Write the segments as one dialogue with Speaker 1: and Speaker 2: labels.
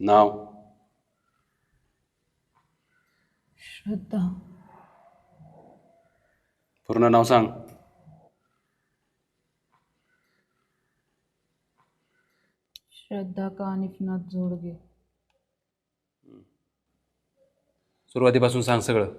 Speaker 1: नाव
Speaker 2: श्रद्धा
Speaker 1: पूर्ण नाव सांग
Speaker 2: श्रद्धा कानिफनाथ जोडगे
Speaker 1: सुरुवातीपासून सांग सगळं.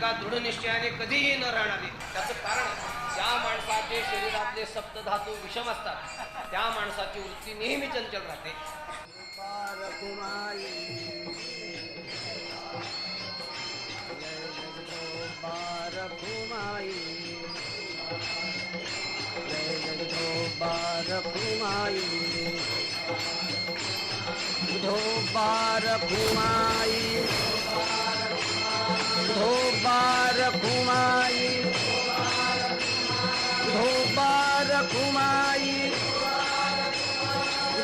Speaker 3: एका दृढ निश्चयाने कधीही न राहणारी. त्याचं कारण ज्या माणसाचे शरीरातले सप्तधातू विषम असतात त्या माणसाची वृत्ती नेहमी चंचल राहते. धोबार रखुमाई धोबार रखुमाई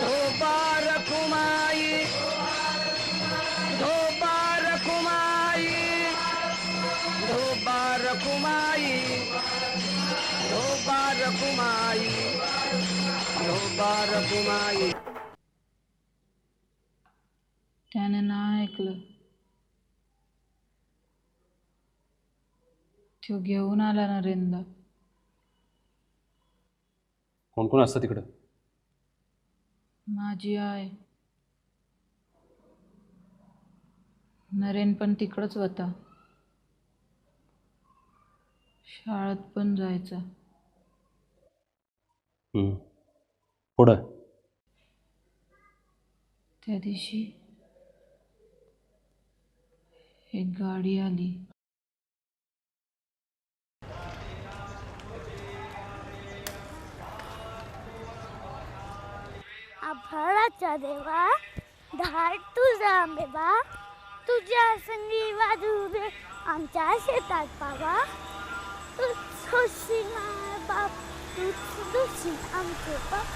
Speaker 3: धोबा रखुमाई धोबा रखुमाई धोबार घुमाई धोबा रखुमाई धोबा रखुमाई
Speaker 2: त्याने ना ऐकलं. तो घेऊन आला नरेंद्र.
Speaker 1: कोण कोण असतं तिकडं?
Speaker 2: माझी आय नरेन पण तिकडंच होता. शाळेत पण जायचा.
Speaker 1: हम्म. पुढं?
Speaker 2: त्या दिवशी एक गाडी आली.
Speaker 4: आभाळाचा देवा धाड तुझा आंबेबा तुझ्या संगी वाजू दे आमच्या शेतात बाबा तू खुशी ना बाप तूच आमचे बाप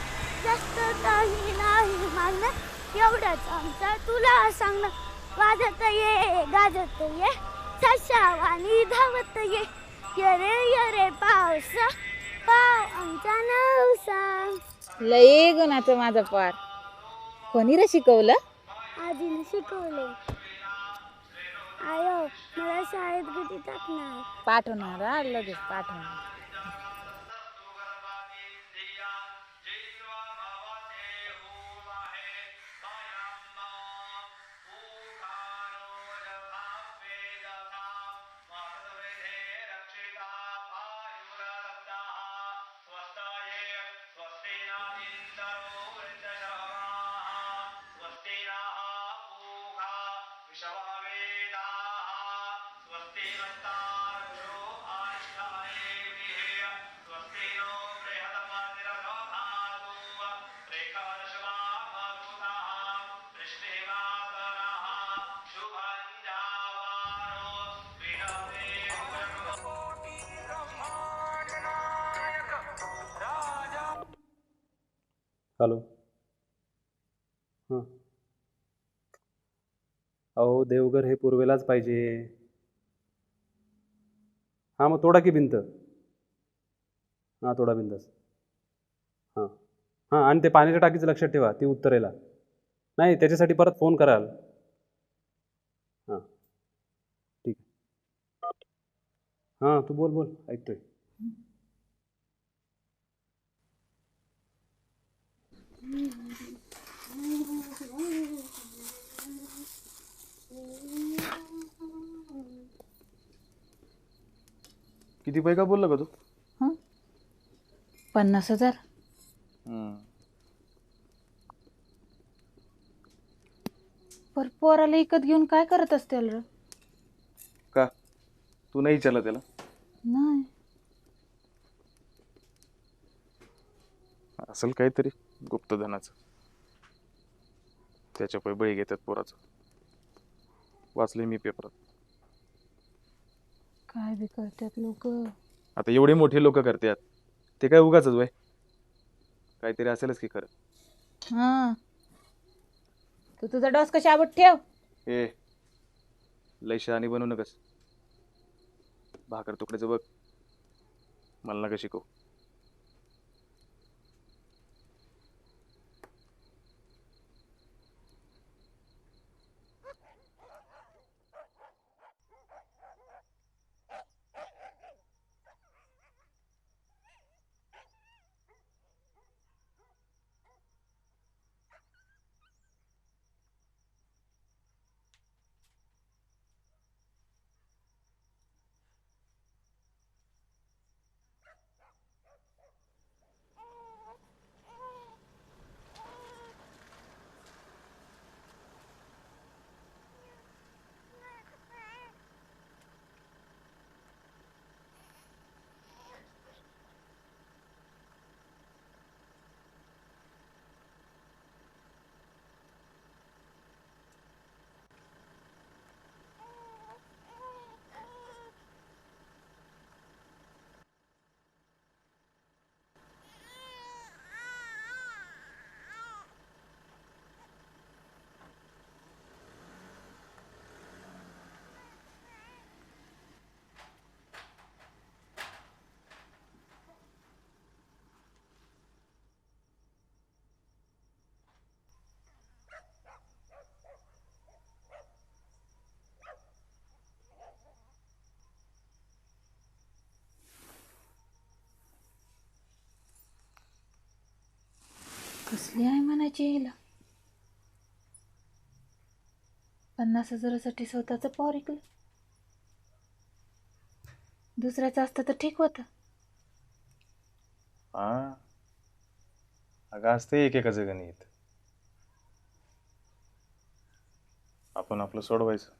Speaker 4: जास्त काही नाही मागणं एवढंच आमचं तुला सांगणं. वाजत ये गाजत ये सशावानी धावत ये. यरे यरे पावसा पाव आमचा नवसा.
Speaker 5: लय गुणाचं माझं पार. कोणी रे शिकवलं?
Speaker 4: आजीने शिकवले. आयो मला शाळेत किती टाकणार.
Speaker 5: पाठवणार हा, लगेच पाठवणार.
Speaker 1: God is हॅलो हां. अहो देवघर हे पूर्वेलाच पाहिजे. हां मग तोडा की भिंत? हां तोडा भिंतच हां. हां आणि ते पाण्याच्या टाकीचं लक्षात ठेवा ती उत्तरेला. नाही त्याच्यासाठी परत फोन कराल. हां. ठीक. हां तू बोल बोल ऐकतोय.
Speaker 6: किती पैका बोलला का तू?
Speaker 5: हं? पन्नास हजार. पर पोराला इकत घेऊन काय करत असतील र?
Speaker 6: तू नाही विचारलं त्याला?
Speaker 5: नाही.
Speaker 6: असेल काहीतरी गुप्तधनाचं. त्याच्या पै बळी घेतात पोराचं. वाचले मी पेपरात.
Speaker 5: काय बी करतात लोक?
Speaker 6: आता एवढे मोठे लोक करतात. ते काय उगाच वय. काहीतरी असेलच की खरं.
Speaker 5: हा. तू तुझा डॉस कशा आवड ठेव.
Speaker 6: ए लय शहाणी बनवू नकस. भाकर तुकड्याचं बघ. मला नका शिकव.
Speaker 2: कसली आहे म्हणायची हिला पन्नास हजारासाठी स्वतःचं पॉवर ऐकलं दुसऱ्याचं असतं तर ठीक होतं.
Speaker 6: हा. अगं असते एकेकाचं गणित. आपण आपलं सोडवायचं.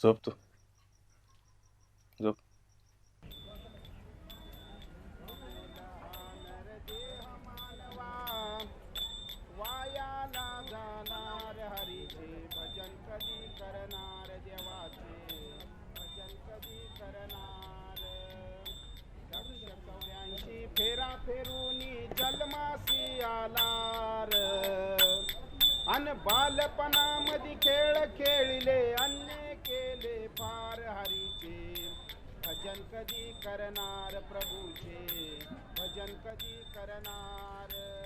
Speaker 6: झोप तू. झोप.
Speaker 7: अन बालपणामध्ये खेळ खेळले अन्य केले फार हरीचे. भजन कधी करणार प्रभूचे? भजन कधी करणार?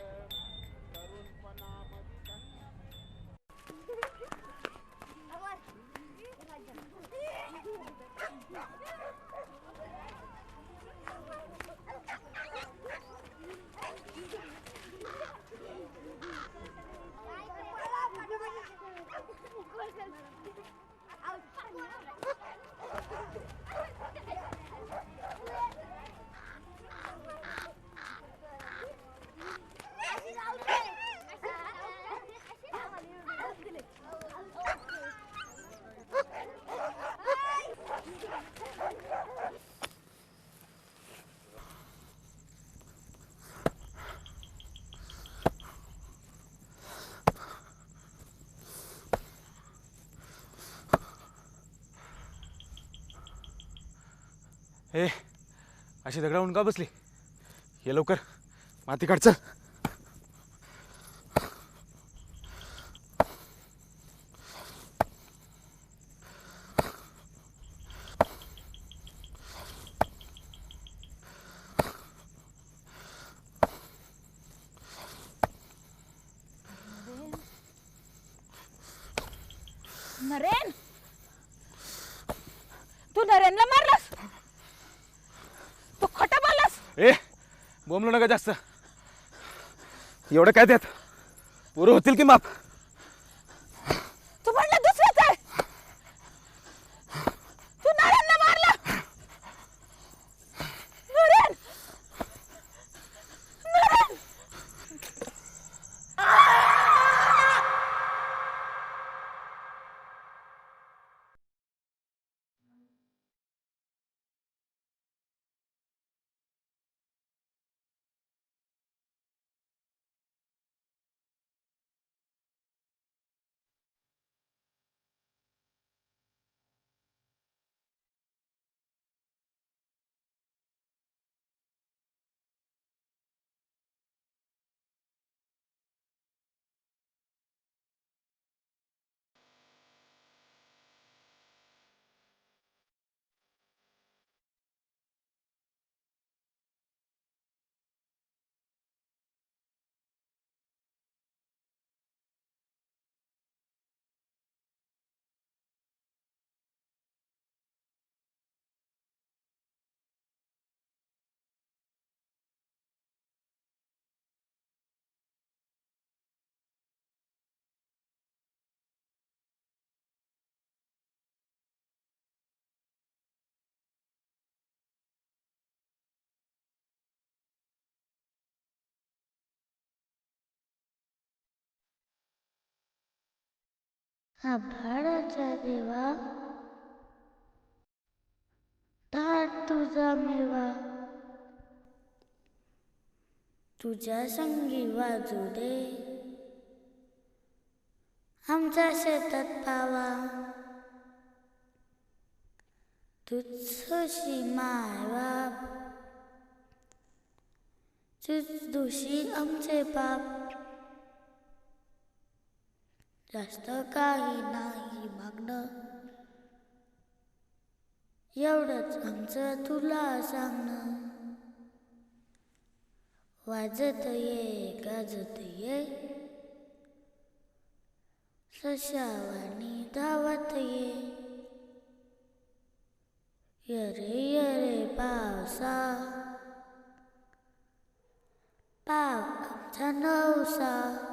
Speaker 6: ए अशी दगडावून का बसली? हे लवकर. माती
Speaker 5: काढचं
Speaker 6: ए बोंबलो नका जास्त. एवढं काय देत? पुरं होतील की माप?
Speaker 8: आभाळाच्या देवा. ताट तुझा मेवा. तुझ्या संगी वाजू दे. आमच्या शेतात पावा. तुझशी मायबाप तुझ दुशी आमचे बाप. जास्त काही नाही मागणं एवढंच आमचं तुला सांगणं. वाजत ये गाजत ये. सशावानी धावत ये. यरे यरे पावसा. पाव आमचा नवसा.